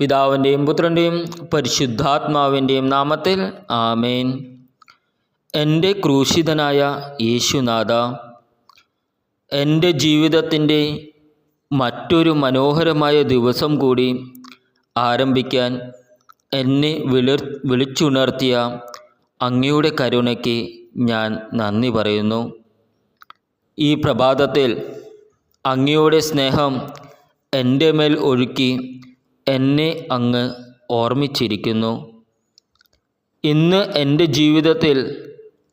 പിതാവിന്റെയും പുത്രന്റെയും പരിശുദ്ധാത്മാവിന്റെയും നാമത്തിൽ ആമേൻ. എന്റെ ക്രൂശിതനായ യേശുനാഥ എന്റെ ജീവിതത്തിന്റെ മറ്റൊരു മനോഹരമായ ദിവസം കൂടി ആരംഭിക്കാൻ എന്നെ വിളിർ വിളിച്ചുണർത്തിയ അങ്ങയുടെ കരുണയ്ക്ക് ഞാൻ നന്ദി പറയുന്നു. ഈ പ്രഭാതത്തിൽ അങ്ങയുടെ സ്നേഹം എന്റെ മേൽ ഒഴുക്കി എന്നെ അങ്ങ് ഓർമ്മിച്ചിരിക്കുന്നു. ഇന്ന് എന്റെ ജീവിതത്തിൽ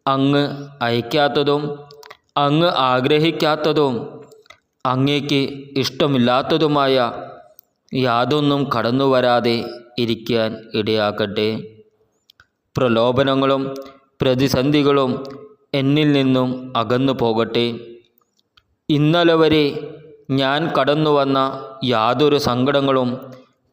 അങ്ങ് അയക്കാത്തതും അങ്ങ് ആഗ്രഹിക്കാത്തതും അങ്ങേക്ക് ഇഷ്ടമില്ലാത്തതുമായ യാതൊന്നും കടന്നു വരാതെ ഇരിക്കാൻ ഇടയാക്കട്ടെ പ്രലോഭനങ്ങളും പ്രതിസന്ധികളും എന്നിൽ നിന്നും അകന്നു പോകട്ടെ. ഇന്നലെ വരെ ഞാൻ കടന്നു വന്ന യാതൊരു സങ്കടങ്ങളും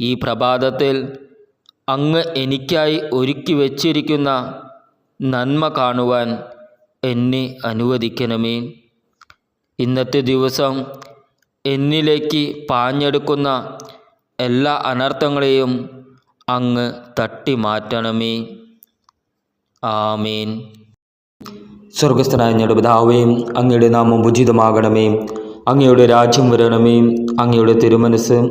ഈ പ്രഭാതത്തിൽ അങ്ങ് എനിക്കായി ഒരുക്കി വച്ചിരിക്കുന്ന നന്മ കാണുവാൻ എന്നെ അനുവദിക്കണമേ. ഇന്നത്തെ ദിവസം എന്നിലേക്ക് പാഞ്ഞെടുക്കുന്ന എല്ലാ അനർത്ഥങ്ങളെയും അങ്ങ് തട്ടി മാറ്റണമേ. ആമേൻ. സ്വർഗസ്ഥനായ ഞങ്ങളുടെ പിതാവേയും അങ്ങയുടെ നാമം ഉചിതമാകണമേ. അങ്ങയുടെ രാജ്യം വരണമേ. അങ്ങയുടെ തിരുമനസ്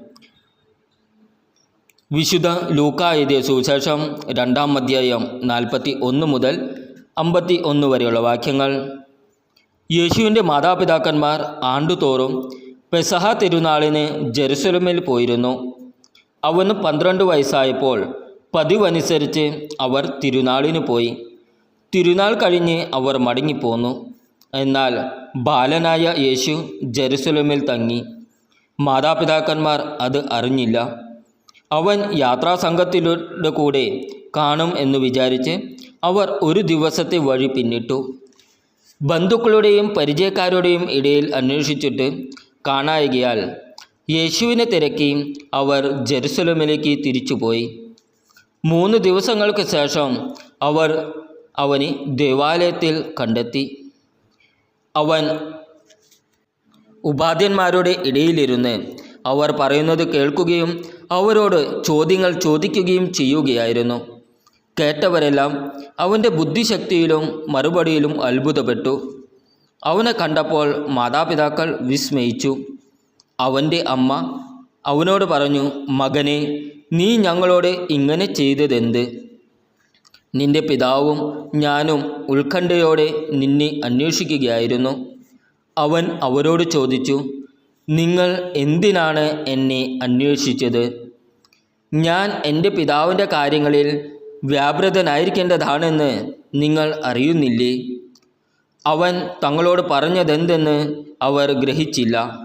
വിശുദ്ധ ലൂക്ക സുവിശേഷം രണ്ടാം അധ്യായം നാൽപ്പത്തി ഒന്ന് മുതൽ അമ്പത്തി ഒന്ന് വരെയുള്ള വാക്യങ്ങൾ. യേശുവിന്റെ മാതാപിതാക്കന്മാർ ആണ്ടുതോറും പെസഹ തിരുനാളിന് ജെറുസലമിൽ പോയിരുന്നു. അവന് പന്ത്രണ്ട് വയസ്സായപ്പോൾ പതിവനുസരിച്ച് അവർ തിരുനാളിന് പോയി. തിരുനാൾ കഴിഞ്ഞ് അവർ മടങ്ങിപ്പോന്നു. എന്നാൽ ബാലനായ യേശു ജെറുസലമിൽ തങ്ങി. മാതാപിതാക്കന്മാർ അത് അറിഞ്ഞില്ല. അവൻ യാത്രാസംഘത്തിലൂടെ കൂടെ കാണും എന്ന് വിചാരിച്ച് അവർ ഒരു ദിവസത്തെ വഴി പിന്നിട്ടു. ബന്ധുക്കളുടെയും പരിചയക്കാരുടെയും ഇടയിൽ അന്വേഷിച്ചിട്ട് കാണായകയാൽ യേശുവിനെ തിരക്കി അവർ ജെറുസലമിലേക്ക് തിരിച്ചുപോയി. മൂന്ന് ദിവസങ്ങൾക്ക് ശേഷം അവർ അവനെ ദേവാലയത്തിൽ കണ്ടെത്തി. അവൻ ഉപാധ്യന്മാരുടെ ഇടയിലിരുന്ന് അവർ പറയുന്നത് കേൾക്കുകയും അവരോട് ചോദ്യങ്ങൾ ചോദിക്കുകയും ചെയ്യുകയായിരുന്നു. കേട്ടവരെല്ലാം അവന്റെ ബുദ്ധിശക്തിയിലും മറുപടിയിലും അത്ഭുതപ്പെട്ടു. അവനെ കണ്ടപ്പോൾ മാതാപിതാക്കൾ വിസ്മയിച്ചു. അവന്റെ അമ്മ അവനോട് പറഞ്ഞു മകനെ നീ ഞങ്ങളോട് ഇങ്ങനെ ചെയ്തതെന്ത്? നിന്റെ പിതാവും ഞാനും ഉത്കണ്ഠയോടെ നിന്നെ അന്വേഷിക്കുകയായിരുന്നു. അവൻ അവരോട് ചോദിച്ചു നിങ്ങൾ എന്തിനാണ് എന്നെ അന്വേഷിച്ചത്? ഞാൻ എന്റെ പിതാവിന്റെ കാര്യങ്ങളിൽ വ്യാപൃതനായിരിക്കേണ്ടതാണെന്ന് നിങ്ങൾ അറിയുന്നില്ലേ? അവൻ തങ്ങളോട് പറഞ്ഞതെന്തെന്ന് അവർ ഗ്രഹിച്ചില്ല.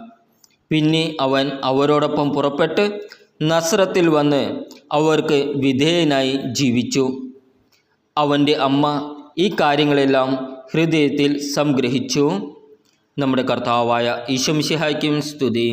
പിന്നെ അവൻ അവരോടൊപ്പം പുറപ്പെട്ട് നസ്രത്തിൽ വന്ന് അവർക്ക് വിധേയനായി ജീവിച്ചു. അവന്റെ അമ്മ ഈ കാര്യങ്ങളെല്ലാം ഹൃദയത്തിൽ സംഗ്രഹിച്ചു. നമ്മുടെ കർത്താവായ ഈശംഷിഹായ്ക്കും സ്തുതി.